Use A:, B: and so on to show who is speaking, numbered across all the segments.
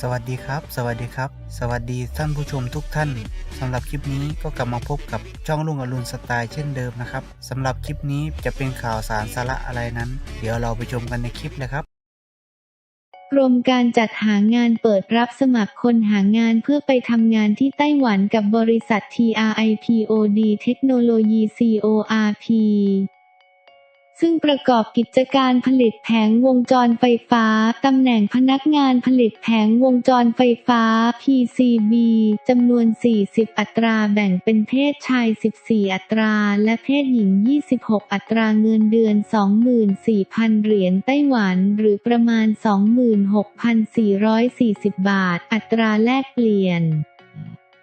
A: สวัสดีครับ สวัสดีครับ สวัสดีท่านผู้ชมทุกท่านสำหรับคลิปนี้ก็กลับมาพบกับช่องลุงอรุณสไตล์เช่นเดิมนะครับสำหรับคลิปนี้จะเป็นข่าวสารสาระอะไรนั้น เดี๋ยวเราไปชมกันในคลิปเลยครับ
B: กรมการจัดหางานเปิดรับสมัครคนหางานเพื่อไปทำงานที่ไต้หวันกับบริษัท TRIPOD เทคโนโลยี CORP ซึ่งประกอบกิจการผลิตแผงวงจรไฟฟ้า ตำแหน่งพนักงานผลิตแผงวงจรไฟฟ้า PCB จำนวน 40 อัตราแบ่งเป็นเพศชาย 14 อัตรา และเพศหญิง 26 อัตราเงินเดือน 24,000 เหรียญไต้หวัน หรือประมาณ 26,440 บาท อัตราแลกเปลี่ยน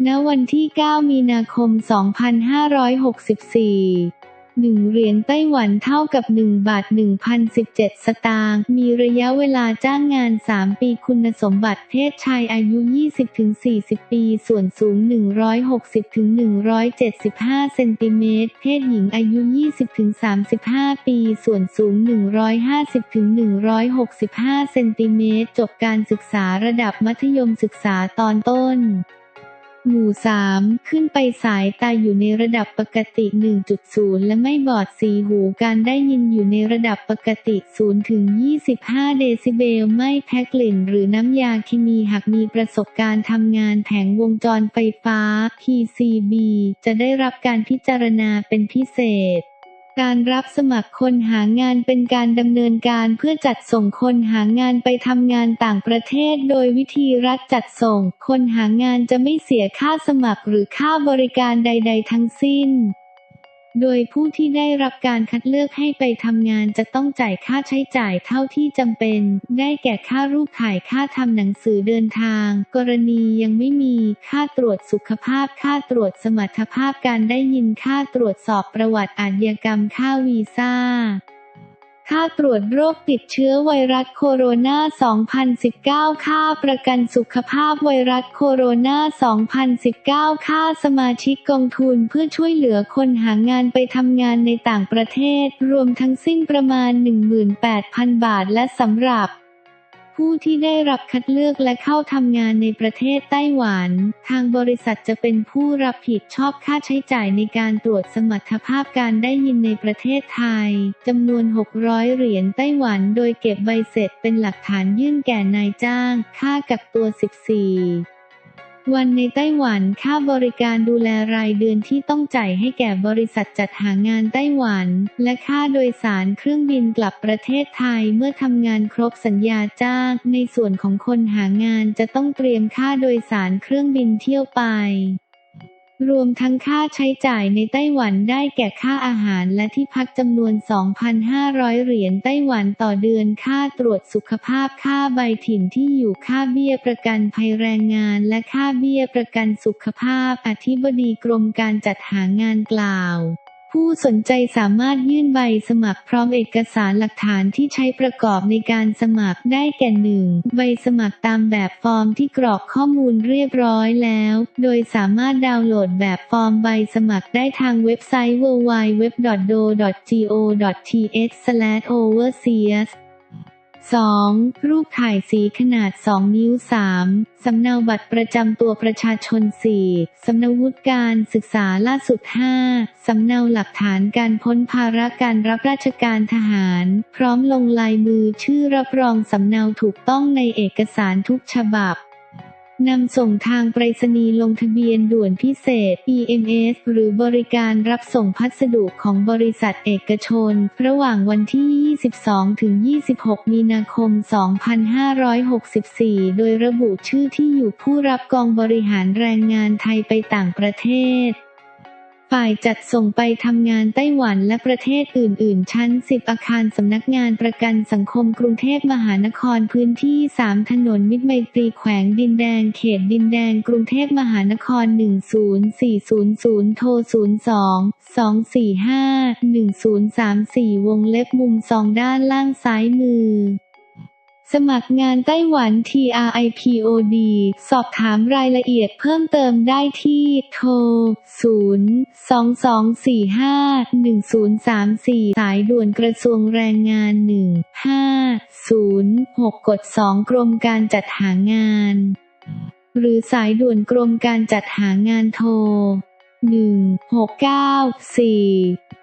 B: ณวันที่ 9 มีนาคม 2564 1เหรียญไต้หวันเท่ากับ 1 บาท 1,017 สตางค์ มีระยะเวลาจ้างงาน 3 ปีคุณสมบัติเพศชายอายุ 20-40 ปี ส่วนสูง 160-175 เซนติเมตร เพศหญิงอายุ 20-35 ปี ส่วนสูง 150-165 เซนติเมตร จบการศึกษาระดับมัธยมศึกษาตอนต้น หมู่ 3 ขึ้นไปสายตาอยู่ในระดับปกติ 1.0 และไม่บอดสีหูการได้ยินอยู่ในระดับปกติ0ถึง25 เดซิเบล ไม่แพ้กลิ่นหรือน้ำยาเคมีหากมีประสบการณ์ทำงานแผงวงจรไฟฟ้า PCB จะได้รับการพิจารณาเป็นพิเศษ การรับสมัครคนหางานเป็นการดำเนินการเพื่อจัดส่งคนหางานไปทำงานต่างประเทศ โดยวิธีรัฐจัดส่ง คนหางานจะไม่เสียค่าสมัครหรือค่าบริการใด ๆ ทั้งสิ้น โดยผู้ที่ได้รับการคัดเลือกให้ไปทำงานจะต้องจ่ายค่าใช้จ่ายเท่าที่จำเป็น ได้แก่ค่ารูปถ่ายค่าทำหนังสือเดินทาง กรณียังไม่มี ค่าตรวจสุขภาพ ค่าตรวจสมรรถภาพการได้ยิน ค่าตรวจสอบประวัติอาชญากรรม ค่าวีซ่า ค่าตรวจโรคติดเชื้อไวรัสโคโรนา 2019 ค่าประกันสุขภาพไวรัสโคโรนา 2019 ค่าสมาชิกกองทุนเพื่อช่วยเหลือคนหางานไปทำงานในต่างประเทศ รวมทั้งสิ้นประมาณ 18,000 บาทและสำหรับ ผู้ที่ได้รับคัดเลือกและเข้าทำงานในประเทศไต้หวัน ทางบริษัทจะเป็นผู้รับผิดชอบค่าใช้จ่ายในการตรวจสมรรถภาพการได้ยินในประเทศไทยจำนวน 600 เหรียญไต้หวัน โดยเก็บใบเสร็จเป็นหลักฐานยื่นแก่นายจ้าง ค่ากักตัว 14 วันในไต้หวันค่าบริการดูแลรายเดือนที่ต้องจ่ายให้แก่บริษัทจัดหางานไต้หวัน และค่าโดยสารเครื่องบินกลับประเทศไทยเมื่อทำงานครบสัญญาจ้าง ในส่วนของคนหางานจะต้องเตรียมค่าโดยสารเครื่องบินเที่ยวไป รวมทั้งค่าใช้จ่ายในไต้หวันได้แก่ค่าอาหารและที่พักจำนวน 2,500 เหรียญไต้หวันต่อเดือน ค่าตรวจสุขภาพ ค่าใบถิ่นที่อยู่ ค่าเบี้ยประกันภัยแรงงาน และค่าเบี้ยประกันสุขภาพ อธิบดีกรมการจัดหางานกล่าว ผู้สนใจสามารถยื่นใบสมัครพร้อมเอกสารหลักฐานที่ใช้ประกอบในการสมัครได้แก่หนึ่งใบสมัครตามแบบฟอร์มที่กรอกข้อมูลเรียบร้อยแล้ว โดยสามารถดาวน์โหลดแบบฟอร์มใบสมัครได้ทางเว็บไซต์ www.do.go.th/overseas 2. รูปถ่ายสีขนาด 2 นิ้ว 3. สำเนาบัตรประจำตัวประชาชน 4. สำเนาวุฒิการศึกษาล่าสุด 5. สำเนาหลักฐานการพ้นภาระการรับราชการทหาร พร้อมลงลายมือชื่อรับรองสำเนาถูกต้องในเอกสารทุกฉบับ นำส่งทางไปรษณีย์ลงทะเบียนด่วนพิเศษ EMS หรือบริการรับส่งพัสดุของบริษัทเอกชน ระหว่างวันที่ 22 ถึง 26 มีนาคม 2564 โดยระบุชื่อที่อยู่ผู้รับกองบริหารแรงงานไทยไปต่างประเทศ ฝ่ายจัดส่งไปทำงานไต้หวันและประเทศอื่น ๆ ชั้น 10 อาคารสำนักงานประกันสังคมกรุงเทพมหานครพื้นที่ 3 ถนนมิตรไมตรีแขวงดินแดง เขตดินแดง กรุงเทพมหานคร 10400 โทร 02 245 1034 วงเล็บมุมซองด้านล่างซ้ายมือ สมัครงานไต้หวัน TRIPOD สอบถามรายละเอียดเพิ่มเติมได้ที่ โทร 0 2 2 4 5 1 0 3 4 สายด่วนกระทรวงแรงงาน 1 5 0 6 กด 2 กรมการจัดหางาน หรือสายด่วนกรมการจัดหางานโทร 1 6 9 4